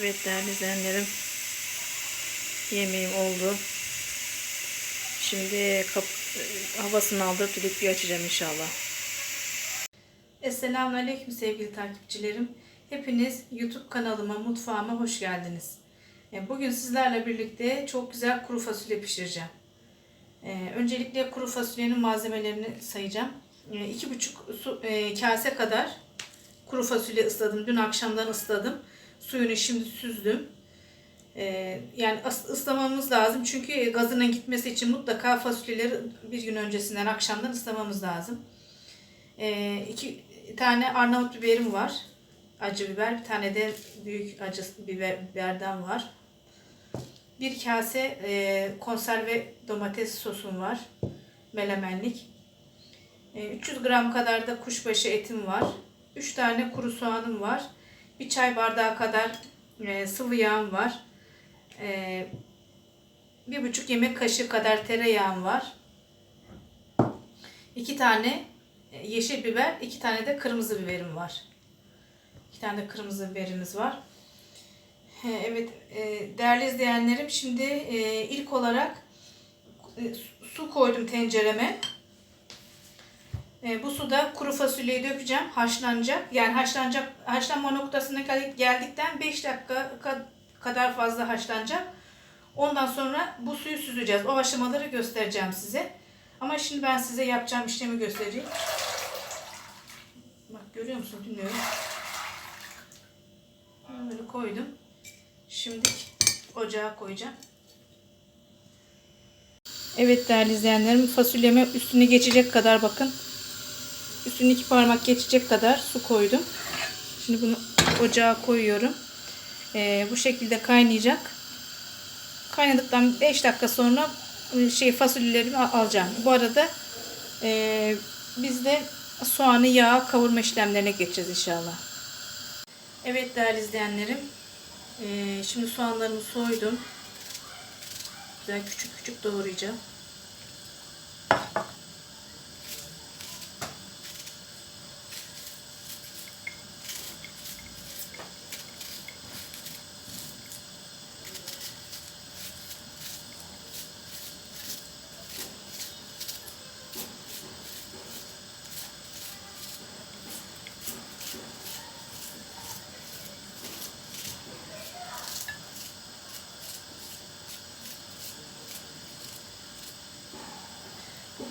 Evet değerli izleyenlerim. Yemeğim oldu. Şimdi havasını aldırıp düdüklüyü açacağım inşallah. Esselamu Aleyküm sevgili takipçilerim. Hepiniz YouTube kanalıma, mutfağıma hoş geldiniz. E, Bugün sizlerle birlikte çok güzel kuru fasulye pişireceğim. E, Öncelikle kuru fasulyenin malzemelerini sayacağım. 2,5 su, e, kase kadar kuru fasulye ısladım. Dün akşamdan ısladım. Suyunu şimdi süzdüm. Ee, yani ıslamamız lazım. Çünkü gazının gitmesi için mutlaka fasulyeleri bir gün öncesinden akşamdan ıslamamız lazım. Ee, iki tane Arnavut biberim var. Acı biber. Bir tane de büyük acı biber, biberden var. Bir kase e, konserve domates sosum var. Melemenlik. E, 300 gram kadar da kuşbaşı etim var. 3 tane kuru soğanım var. Bir çay bardağı kadar e, sıvı yağım var. E, bir buçuk yemek kaşığı kadar tereyağım var. İki tane e, yeşil biber, iki tane de kırmızı biberim var. İki tane de kırmızı biberimiz var. E, Evet, e, değerli izleyenlerim, şimdi ilk olarak su koydum tencereme. E, bu suda kuru fasulyeyi dökeceğim. Haşlanacak. Yani haşlanacak. Haşlanma noktasına gel- geldikten 5 dakika ka- kadar fazla haşlanacak. Ondan sonra bu suyu süzeceğiz. O aşamaları göstereceğim size. Ama şimdi ben size yapacağım işlemi göstereyim. Bak görüyor musun? Bilmiyorum. Böyle koydum. Şimdi ocağa koyacağım. Evet değerli izleyenlerim fasulyeme üstüne geçecek kadar bakın Üstüne iki parmak geçecek kadar su koydum. Şimdi bunu ocağa koyuyorum. Ee, bu şekilde kaynayacak. Kaynadıktan 5 dakika sonra e, şey fasulyelerimi al- alacağım. Bu arada e, biz de soğanı yağa kavurma işlemlerine geçeceğiz inşallah. Evet değerli izleyenlerim. e, şimdi soğanlarımı soydum. Güzel küçük küçük doğrayacağım.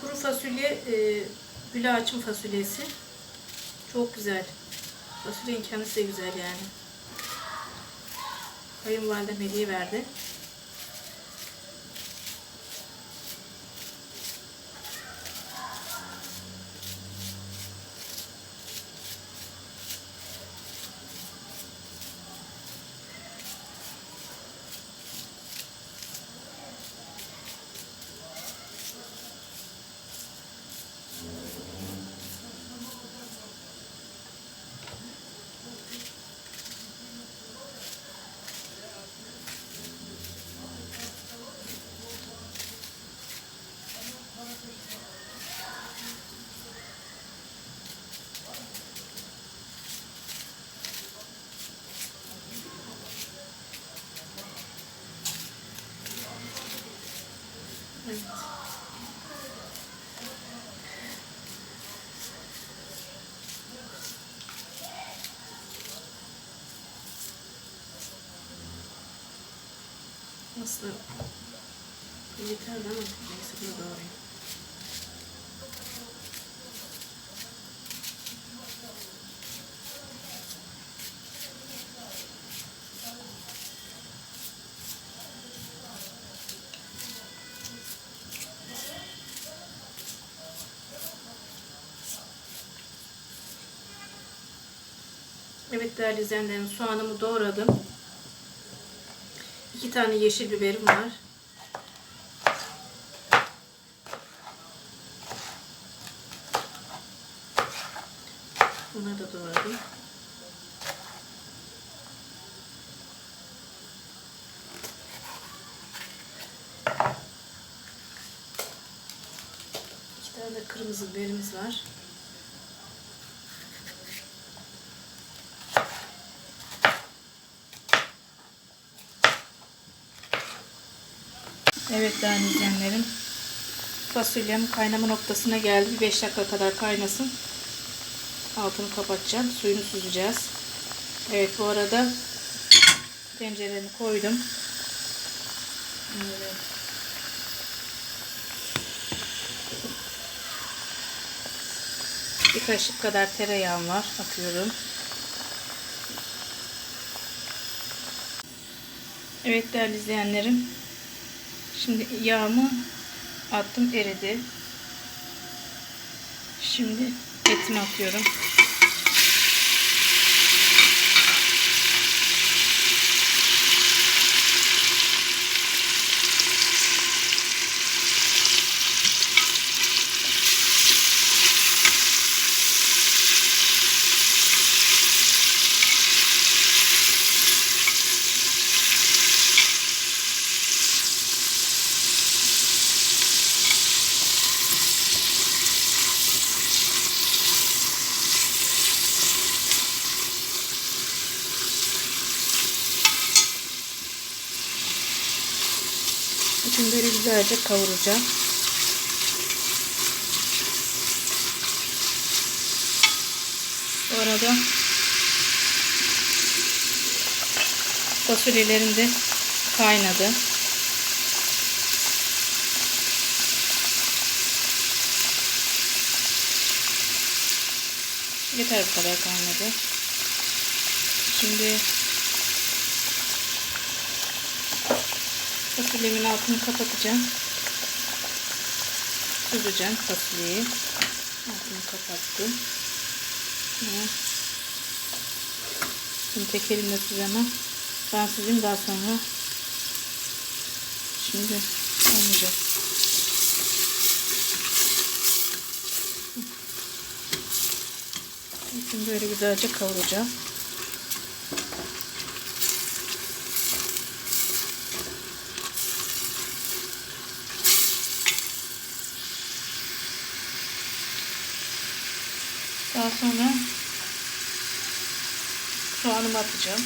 Kuru fasulye e, gül fasulyesi. Çok güzel. Fasulyenin kendisi de güzel yani. Kayınvalidem hediye verdi. Nasıl? Yeter ama neyse bunu doğrayayım. Evet değerli izleyenlerim soğanımı doğradım. İki tane yeşil biberim var. Bunları da doğradım. İki tane de kırmızı biberimiz var. Evet değerli izleyenlerim. Fasulyem kaynama noktasına geldi. Bir 5 dakika kadar kaynasın. Altını kapatacağım. Suyunu süzeceğiz. Evet bu arada tenceremi koydum. Evet. Bir kaşık kadar tereyağım var. Atıyorum. Evet değerli izleyenlerim. Şimdi yağımı attım eridi. Şimdi etimi atıyorum. Şimdi güzelce kavuracağım. Bu arada fasulyelerim de kaynadı. Yeter bu kadar kaynadı. Şimdi fasulyemin altını kapatacağım. Süzeceğim fasulyeyi. Altını kapattım. Şimdi tek elimle süzemem. Ben süzeyim daha sonra. Şimdi olmayacak. Şimdi böyle güzelce kavuracağım. Daha sonra soğanımı atacağım.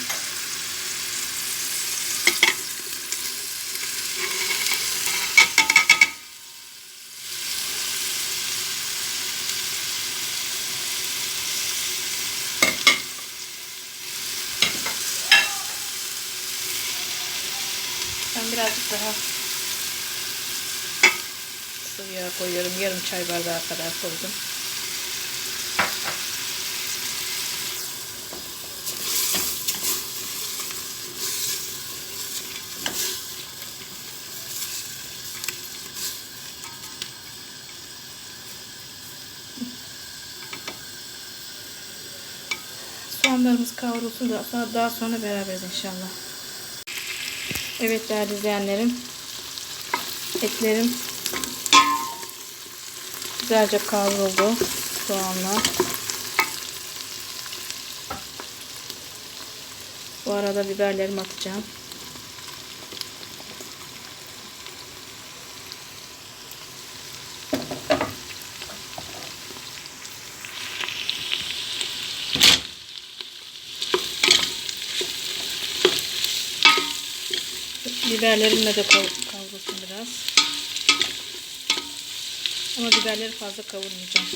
Ben birazcık daha sıvı yağ koyuyorum. Yarım çay bardağı kadar koydum. Soğanlarımız kavrulsun da daha sonra beraberiz inşallah. Evet değerli izleyenlerim. Etlerim güzelce kavruldu. Soğanlar. Bu arada biberlerimi atacağım. Biberlerimle de kav- kavrulsun biraz. Ama biberleri fazla kavurmayacağım.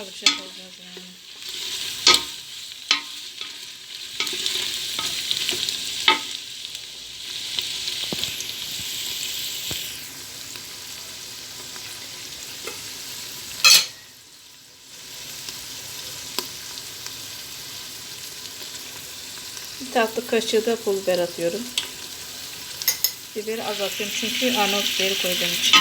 Az bir şey kavuracağız yani. Bir tatlı kaşığı da pul biber atıyorum. Biberi az atıyorum çünkü Arnavut biberi koyduğum için.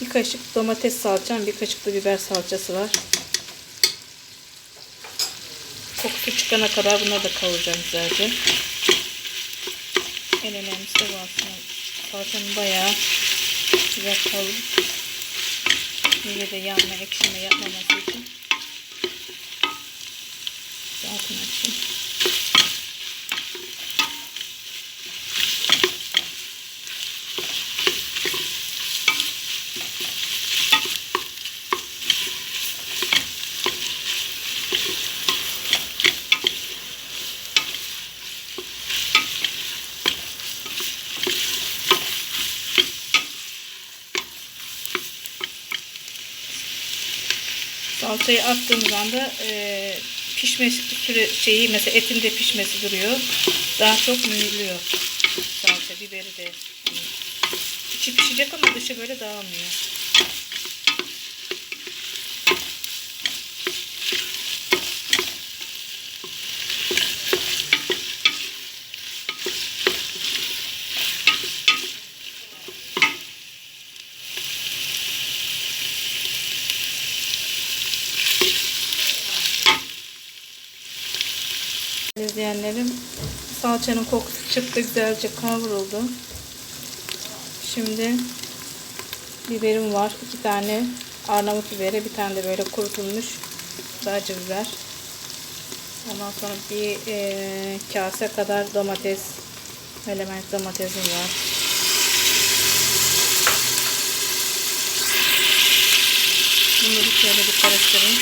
Bir kaşık domates salçam, bir kaşık da biber salçası var. Kokusu çıkana kadar bunları da kavuracağım güzelce. En önemlisi de bu aslında. Salçanın bayağı kavurup yine de yanma, ekşime yapmaması için. Altını açayım. Salçayı attığımız anda e, pişme şeyi mesela etin de pişmesi duruyor. Daha çok mühürlüyor salça biberi de. Hani içi pişecek ama dışı böyle dağılmıyor. İzleyenlerim salçanın kokusu çıktı güzelce kavruldu. Şimdi biberim var. iki tane Arnavut biberi, bir tane de böyle kurutulmuş acı biber. Ondan sonra bir e, kase kadar domates, element domatesim var. Bunları şöyle bir karıştırayım.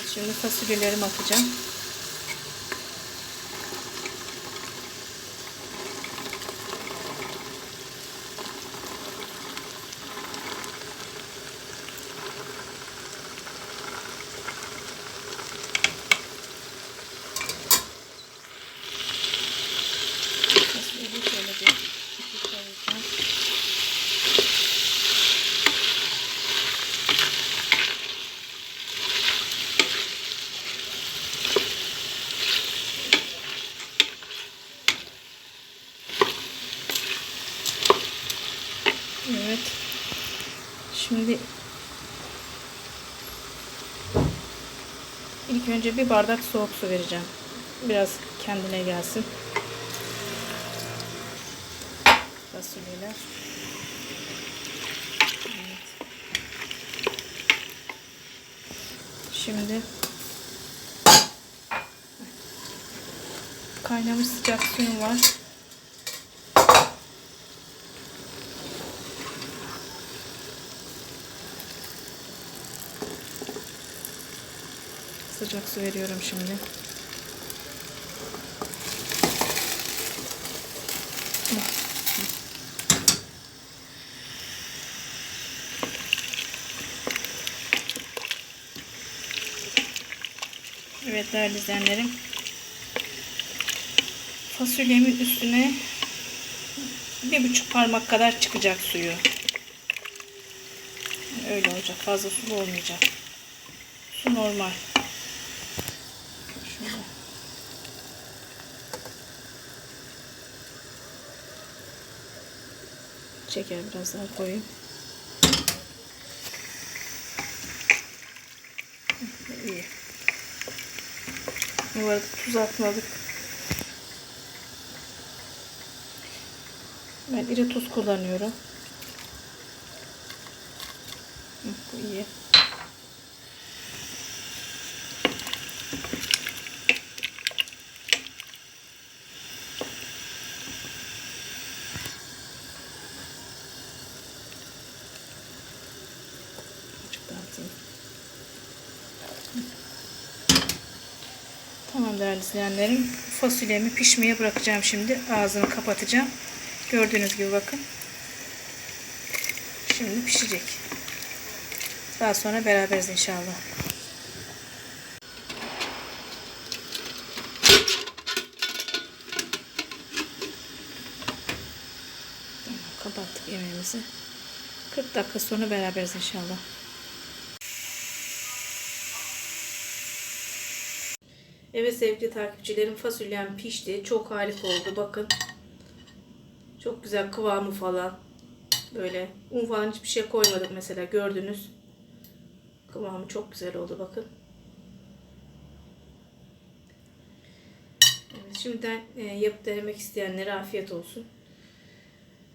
Evet, şimdi fasulyelerimi atacağım. Fasulyeyi şöyle bir iki kavuracağım. Evet. Şimdi ilk önce bir bardak soğuk su vereceğim. Biraz kendine gelsin. Fasulyeler. Evet. Şimdi kaynamış sıcak suyum var. Sıcak su veriyorum şimdi. Evet değerli izleyenlerim. Fasulyemin üstüne bir buçuk parmak kadar çıkacak suyu. Öyle olacak. Fazla sulu olmayacak. Su normal. Şöyle. Şeker biraz daha koyayım. İyi. Bu arada tuz atmadık. Ben iri tuz kullanıyorum. Hı, Bu iyi. Azıcık daha atayım. Tamam değerli izleyenlerim. Fasulyemi pişmeye bırakacağım şimdi. Ağzını kapatacağım. Gördüğünüz gibi bakın. Şimdi pişecek. Daha sonra beraberiz inşallah. Kapattık yemeğimizi. 40 dakika sonra beraberiz inşallah. Evet sevgili takipçilerim fasulyem pişti. Çok harika oldu bakın. Çok güzel kıvamı falan. Böyle un falan hiçbir şey koymadık mesela gördünüz. Kıvamı çok güzel oldu bakın. Evet, şimdiden e, yapıp denemek isteyenlere afiyet olsun.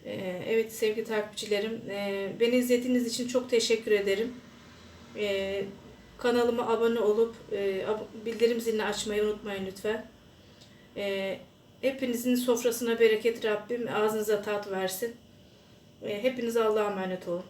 E, evet sevgili takipçilerim e, beni izlediğiniz için çok teşekkür ederim. E, kanalıma abone olup e, bildirim zilini açmayı unutmayın lütfen. E, hepinizin sofrasına bereket Rabbim ağzınıza tat versin. E, hepinize Allah'a emanet olun.